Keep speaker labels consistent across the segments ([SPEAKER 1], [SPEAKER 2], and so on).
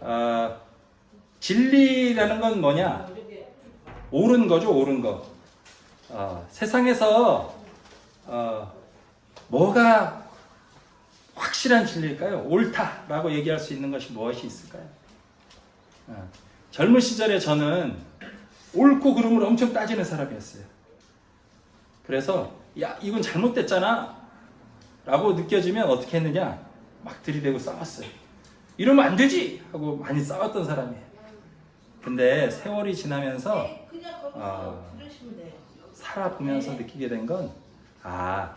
[SPEAKER 1] 어, 진리라는 건 뭐냐? 옳은 거죠, 옳은 거. 어, 세상에서 어, 뭐가 확실한 진리일까요? 옳다라고 얘기할 수 있는 것이 무엇이 있을까요? 어, 젊은 시절에 저는 옳고 그름을 엄청 따지는 사람이었어요. 그래서 야 이건 잘못됐잖아 라고 느껴지면 어떻게 했느냐 막 들이대고 싸웠어요. 이러면 안 되지 하고 많이 싸웠던 사람이에요. 근데 세월이 지나면서
[SPEAKER 2] 네,
[SPEAKER 1] 어. 살아보면서 느끼게 된 건, 아,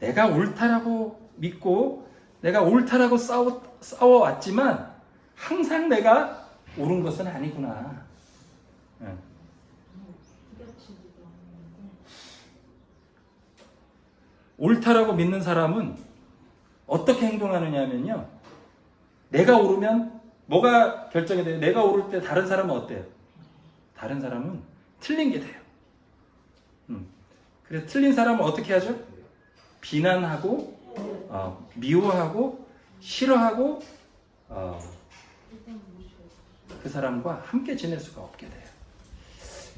[SPEAKER 1] 내가 옳다라고 믿고, 내가 옳다라고 싸워, 싸워왔지만, 항상 내가 옳은 것은 아니구나. 응. 옳다라고 믿는 사람은 어떻게 행동하느냐면요. 내가 옳으면 뭐가 결정이 돼요? 내가 옳을 때 다른 사람은 어때요? 다른 사람은 틀린 게 돼요. 음. 그래서 틀린 사람은 어떻게 하죠? 비난하고 어, 미워하고 싫어하고 어, 그 사람과 함께 지낼 수가 없게 돼요.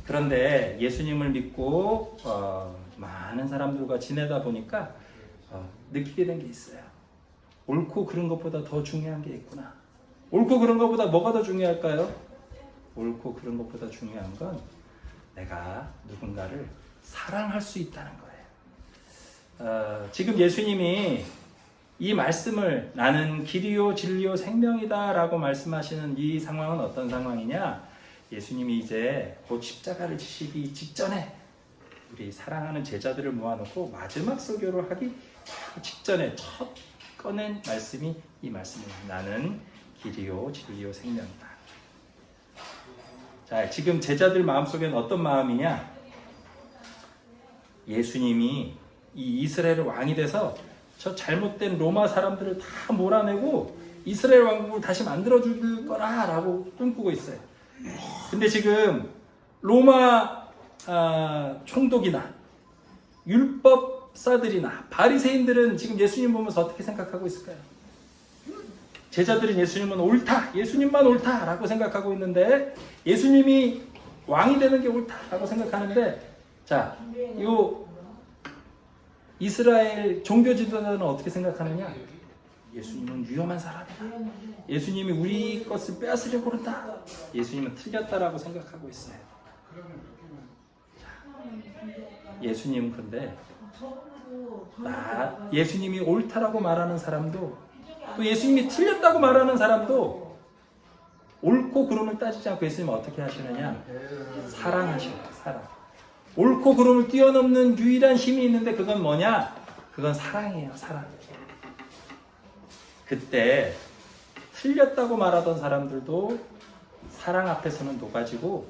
[SPEAKER 1] 그런데 예수님을 믿고 어, 많은 사람들과 지내다 보니까 어, 느끼게 된 게 있어요. 옳고 그른 것보다 더 중요한 게 있구나. 옳고 그른 것보다 뭐가 더 중요할까요? 옳고 그른 것보다 중요한 건 내가 누군가를 사랑할 수 있다는 거예요. 어, 지금 예수님이 이 말씀을 나는 길이요 진리요 생명이다라고 말씀하시는 이 상황은 어떤 상황이냐? 예수님이 이제 곧 십자가를 지시기 직전에 우리 사랑하는 제자들을 모아놓고 마지막 설교를 하기 직전에 첫 꺼낸 말씀이 이 말씀입니다. 나는 길이요 진리요 생명이다. 자, 지금 제자들 마음속에는 어떤 마음이냐? 예수님이 이 이스라엘 왕이 돼서 저 잘못된 로마 사람들을 다 몰아내고 이스라엘 왕국을 다시 만들어 줄 거라라고 꿈꾸고 있어요. 근데 지금 로마 아, 총독이나 율법 사들이나 바리새인들은 지금 예수님 보면서 어떻게 생각하고 있을까요? 제자들은 예수님은 옳다, 예수님만 옳다라고 생각하고 있는데 예수님이 왕이 되는 게 옳다라고 생각하는데 자, 요 이스라엘 종교 지도자는 어떻게 생각하느냐? 예수님은 위험한 사람이다. 예수님이 우리 것을 빼앗으려고 그런다. 예수님은 틀렸다라고 생각하고 있어요. 예수님은 그런데 나 예수님이 옳다라고 말하는 사람도 또 예수님이 틀렸다고 말하는 사람도 옳고 그름을 따지지 않고 예수님은 어떻게 하시느냐? 사랑하셔요. 사랑. 옳고 그름을 뛰어넘는 유일한 힘이 있는데 그건 뭐냐? 그건 사랑이에요. 사랑. 그때 틀렸다고 말하던 사람들도 사랑 앞에서는 녹아지고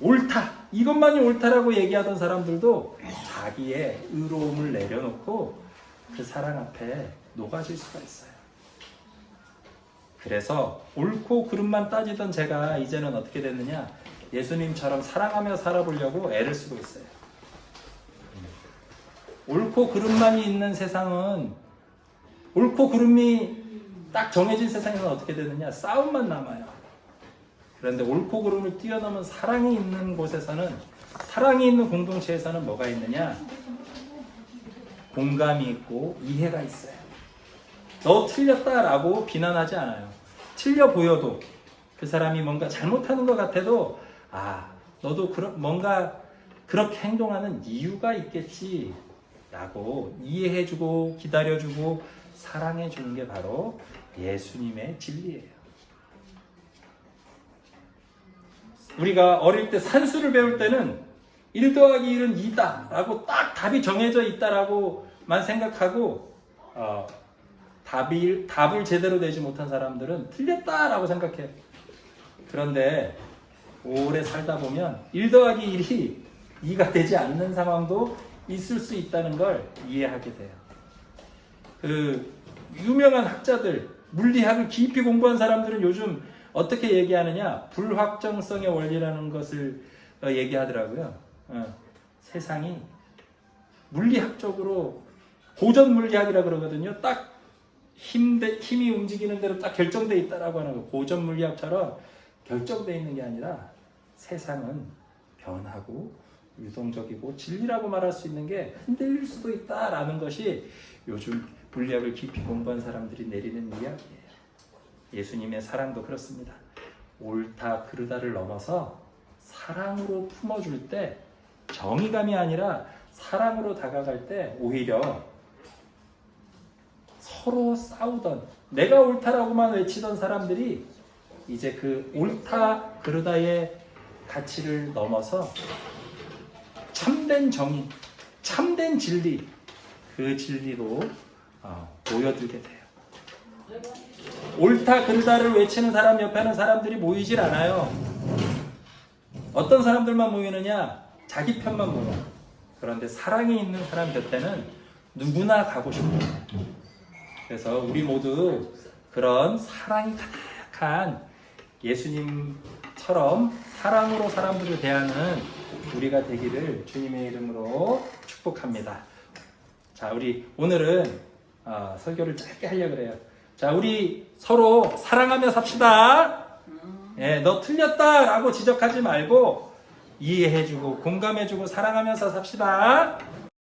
[SPEAKER 1] 옳다 이것만이 옳다라고 얘기하던 사람들도 자기의 의로움을 내려놓고 그 사랑 앞에 녹아질 수가 있어요. 그래서 옳고 그름만 따지던 제가 이제는 어떻게 됐느냐 예수님처럼 사랑하며 살아보려고 애를 쓰고 있어요. 옳고 그름만이 있는 세상은 옳고 그름이 딱 정해진 세상에서는 어떻게 되느냐 싸움만 남아요. 그런데 옳고 그름을 뛰어넘은 사랑이 있는 곳에서는 사랑이 있는 공동체에서는 뭐가 있느냐 공감이 있고 이해가 있어요. 너 틀렸다라고 비난하지 않아요. 틀려 보여도 그 사람이 뭔가 잘못하는 것 같아도 아 너도 그런 뭔가 그렇게 행동하는 이유가 있겠지라고 이해해주고 기다려주고 사랑해주는 게 바로 예수님의 진리예요. 우리가 어릴 때 산수를 배울 때는 1 더하기 1은 2다 라고 딱 답이 정해져 있다라고만 생각하고 어, 답이, 답을 제대로 내지 못한 사람들은 틀렸다라고 생각해요. 그런데 오래 살다 보면 1 더하기 1이 2가 되지 않는 상황도 있을 수 있다는 걸 이해하게 돼요. 그 유명한 학자들, 물리학을 깊이 공부한 사람들은 요즘 어떻게 얘기하느냐? 불확정성의 원리라는 것을 어, 얘기하더라고요. 어, 세상이 물리학적으로 고전 물리학이라 그러거든요. 딱 힘, 힘이 움직이는 대로 딱 결정돼 있다라고 하는 거 고전 물리학처럼 결정돼 있는 게 아니라 세상은 변하고 유동적이고 진리라고 말할 수 있는 게 흔들릴 수도 있다라는 것이 요즘 물리학을 깊이 공부한 사람들이 내리는 이야기예요. 예수님의 사랑도 그렇습니다. 옳다 그르다를 넘어서 사랑으로 품어줄 때 정의감이 아니라 사랑으로 다가갈 때 오히려 서로 싸우던 내가 옳다라고만 외치던 사람들이 이제 그 옳다 그르다의 가치를 넘어서 참된 정의, 참된 진리 그 진리로 어, 모여들게 돼요. 옳다 그르다를 외치는 사람 옆에는 사람들이 모이질 않아요. 어떤 사람들만 모이느냐? 자기 편만 모여. 그런데 사랑이 있는 사람 곁에는 누구나 가고 싶어요. 그래서 우리 모두 그런 사랑이 가득한 예수님처럼 사랑으로 사람들을 대하는 우리가 되기를 주님의 이름으로 축복합니다. 자, 우리 오늘은 어, 설교를 짧게 하려고 그래요. 자, 우리 서로 사랑하며 삽시다. 예, 너 틀렸다라고 지적하지 말고 이해해주고 공감해주고 사랑하면서 삽시다.